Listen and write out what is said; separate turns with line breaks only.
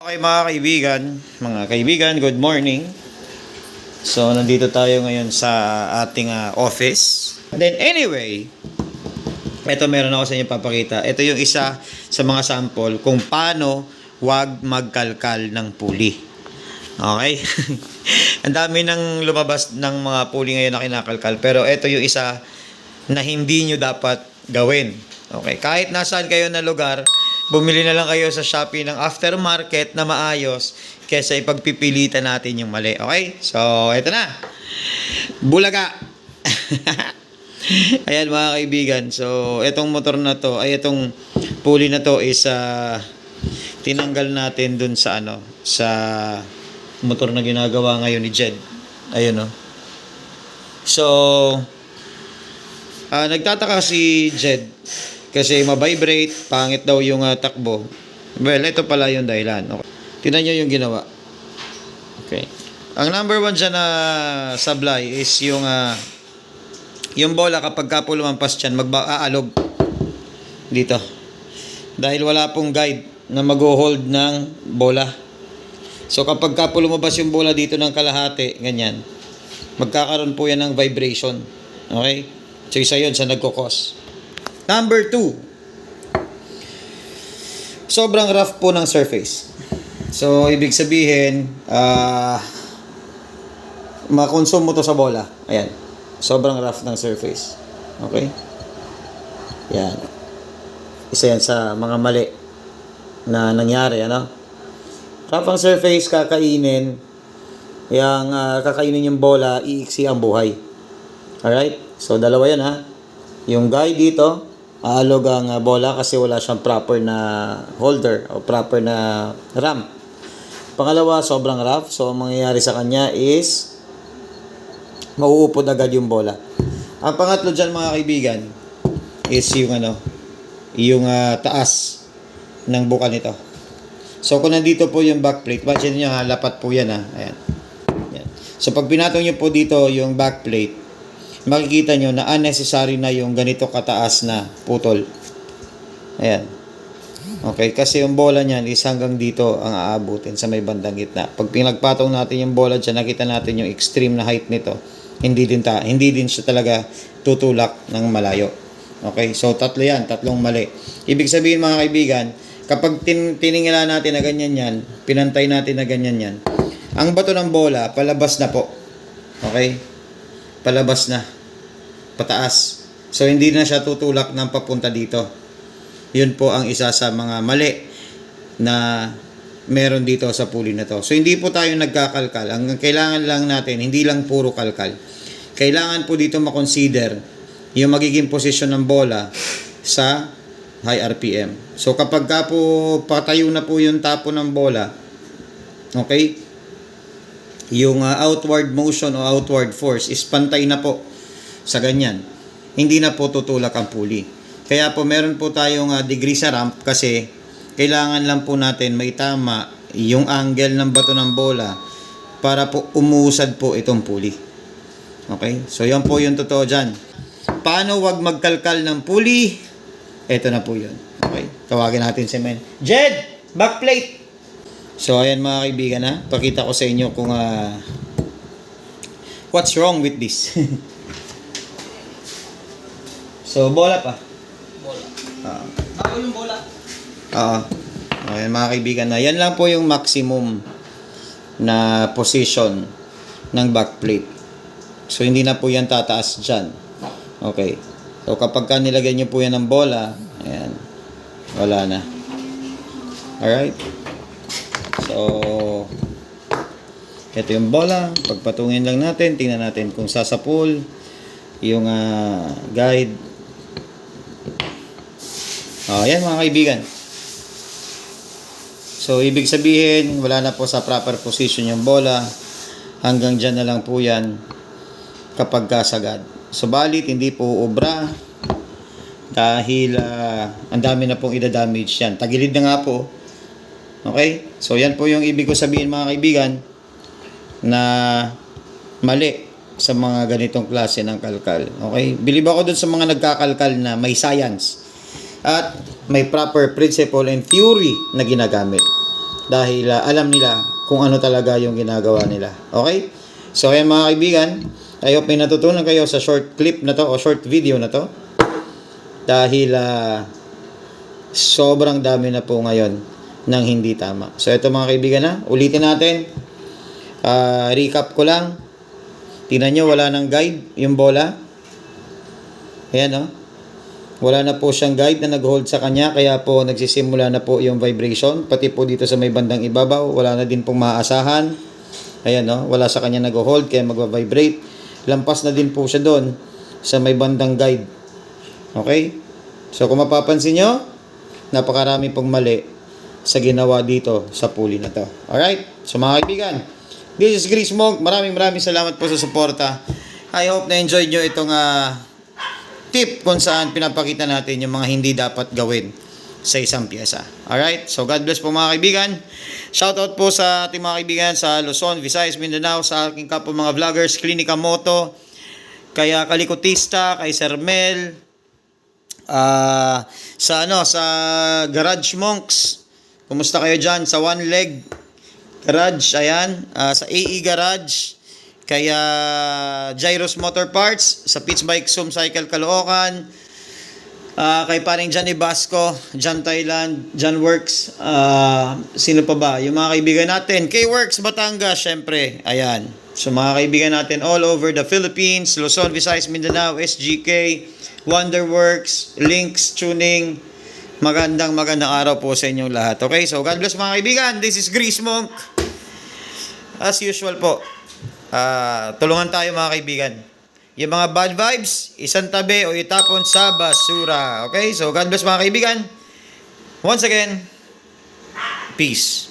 Okay mga kaibigan, mga kaibigan, good morning. So nandito tayo ngayon sa ating ah, office. Then anyway, ito meron ako sa inyo papakita. Ito yung isa sa mga sample kung paano wag magkalkal ng puli. Okay? Ang dami nang lumabas ng mga puli ngayon na kinakalkal. Pero ito yung isa na hindi nyo dapat gawin. Okay? Kahit nasaan kayo na lugar, bumili na lang kayo sa Shopee ng aftermarket na maayos kesa ipagpipilitan natin yung mali. Okay? So, ito na. Bulaga. Ayan mga kaibigan. So, itong motor na to, ay itong pulley na to is ah, tinanggal natin dun sa ano, sa motor na ginagawa ngayon ni Jed. Ayun oh. So, ah nagtataka si Jed kasi mabibrate, pangit daw yung ah, takbo. Well, ito pala yung dahilan. Okay. Tingnan nyo yung ginawa. Okay. Ang number one dyan na sablay is yung ah, yung bola kapag ka po lumampas dyan, mag-aalog dito. Dahil wala pong guide na mag-hold ng bola. So kapag ka po lumabas yung bola dito ng kalahati, ganyan, magkakaroon po yan ng vibration. Okay? So isa yun sa nagkukos. Number two, sobrang rough po ng surface. So, ibig sabihin, ah, makonsume mo to sa bola. Ayan. Sobrang rough ng surface. Okay? Yan. Isa yan sa mga mali na nangyari, ano? Rough ang surface, kakainin. Yang ah, kakainin yung bola, iiksi ang buhay. Alright? So, dalawa yan, ha? Yung guy dito, aalog ang ah, bola kasi wala siyang proper na holder o proper na ramp. Pangalawa, sobrang rough. So, ang mangyayari sa kanya is mauupod agad yung bola. Ang pangatlo dyan, mga kaibigan, is yung ano, yung ah, taas ng buka nito. So, kung nandito po yung backplate, imagine nyo ha, lapat po yan ha. Ayan. Ayan. So, pag pinatong nyo po dito yung backplate, makikita nyo na unnecessary na yung ganito kataas na putol. Ayan. Okay, kasi yung bola niyan is hanggang dito ang aabutin sa may bandang gitna. Pag pinagpatong natin yung bola dyan, nakita natin yung extreme na height nito. Hindi din ta, hindi din siya talaga tutulak ng malayo. Okay, so tatlo yan, tatlong mali. Ibig sabihin mga kaibigan, kapag tin tiningala natin na ganyan yan, pinantay natin na ganyan yan, ang bato ng bola, palabas na po. Okay? Palabas na. Pataas. So, hindi na siya tutulak ng papunta dito. Yun po ang isa sa mga mali na meron dito sa puli na to. So, hindi po tayo nagkakalkal. Ang kailangan lang natin, hindi lang puro kalkal. Kailangan po dito makonsider yung magiging posisyon ng bola sa high RPM. So, kapag ka po patayo na po yung tapo ng bola, okay, yung uh, outward motion o outward force is pantay na po sa ganyan. Hindi na po tutulak ang pulley. Kaya po meron po tayong uh, degree sa ramp kasi kailangan lang po natin may tama yung angle ng bato ng bola para po umusad po itong pulley. Okay? So yan po yung totoo dyan. Paano wag magkalkal ng pulley? Ito na po yun. Okay? Tawagin natin si Men. Jed! Backplate! So, ayan mga kaibigan ha. Pakita ko sa inyo kung ah, what's wrong with this. so, bola pa.
Bola.
Ah,
Bago yung bola.
Oo. Ayan mga kaibigan na. Yan lang po yung maximum na position ng backplate. So, hindi na po yan tataas dyan. Okay. So, kapag ka nilagay nyo po yan ng bola, ayan, wala na. Alright? So, ito yung bola. Pagpatungin lang natin, tingnan natin kung sasapul yung ah, guide. Oh, yan mga kaibigan. So, ibig sabihin, wala na po sa proper position yung bola. Hanggang dyan na lang po yan kapag kasagad. Subalit, hindi po obra dahil ah, ang dami na pong idadamage yan. Tagilid na nga po. Okay? So, yan po yung ibig ko sabihin mga kaibigan na mali sa mga ganitong klase ng kalkal. Okay? Believe ako dun sa mga nagkakalkal na may science at may proper principle and theory na ginagamit. dahil ah, alam nila kung ano talaga yung ginagawa nila. Okay? So, ayan mga kaibigan, I hope may natutunan kayo sa short clip na to o short video na to. Dahil ah, sobrang dami na po ngayon ng hindi tama. So, ito mga kaibigan na, ulitin natin. Ah, recap ko lang. Tingnan nyo, wala nang guide yung bola. Ayan, no? Wala na po siyang guide na nag-hold sa kanya, kaya po nagsisimula na po yung vibration. Pati po dito sa may bandang ibabaw, wala na din pong maaasahan. Ayan, no? Wala sa kanya nag-hold, kaya magva-vibrate. Lampas na din po siya doon sa may bandang guide. Okay? So, kung mapapansin nyo, napakarami pong mali sa ginawa dito sa pulley na to. Alright? So, mga kaibigan, this is Chris Monk. Maraming maraming salamat po sa suporta. I hope na enjoy nyo itong ah, tip kung saan pinapakita natin yung mga hindi dapat gawin sa isang pyesa. Alright? So, God bless po mga kaibigan. Shoutout po sa ating mga kaibigan sa Luzon, Visayas, Mindanao, sa aking kapwa mga vloggers, Klinika Moto, kaya Kalikotista, kay Sir Mel, ah, sa ano, sa Garage Monks. Kumusta kayo dyan? Sa One Leg Garage, ayan. Ah, sa AE Garage, kaya Gyros Motor Parts, sa Pitch Bike Zoom Cycle Caloocan, ah, kay paring Johnny Basco, John Thailand, John Works, ah, sino pa ba? Yung mga kaibigan natin, K-Works Batangas, syempre, ayan. So mga kaibigan natin all over the Philippines, Luzon, Visayas, Mindanao, SGK, Wonderworks, Links, Tuning, magandang magandang araw po sa inyong lahat. Okay, so God bless mga kaibigan. This is Grease Monk. As usual po, ah, tulungan tayo mga kaibigan. Yung mga bad vibes, isang tabi o itapon sa basura. Okay, so God bless mga kaibigan. Once again, peace.